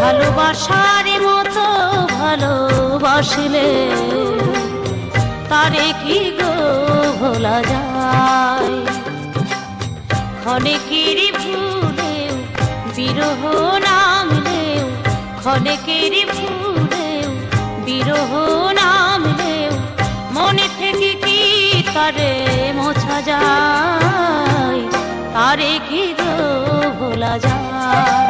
ভালোবাসার মতো ভালোবাসলে তারে কি গো ভোলা যায়? ক্ষণেকের ভুলেও বিরহ নামলেও ক্ষণেকের ভুলেও বিরহ নামলেও, মনে থেকে কি তারে মোছা যায়? তারে কি গো ভোলা যায়?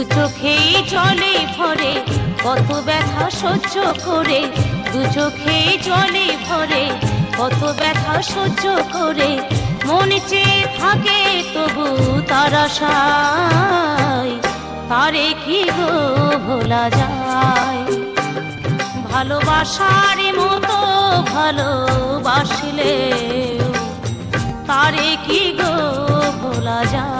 দু চোখেই জলে ভরে, কত ব্যথা সহ্য করে। দু চোখেই জলে ভরে, কত ব্যথা সহ্য করে। মনে চেয়ে থাকে তবু তার আশায়, তারে কি গো ভোলা যায়? ভালোবাসার মতো ভালোবাসলে, তারে কি গো ভোলা যায়?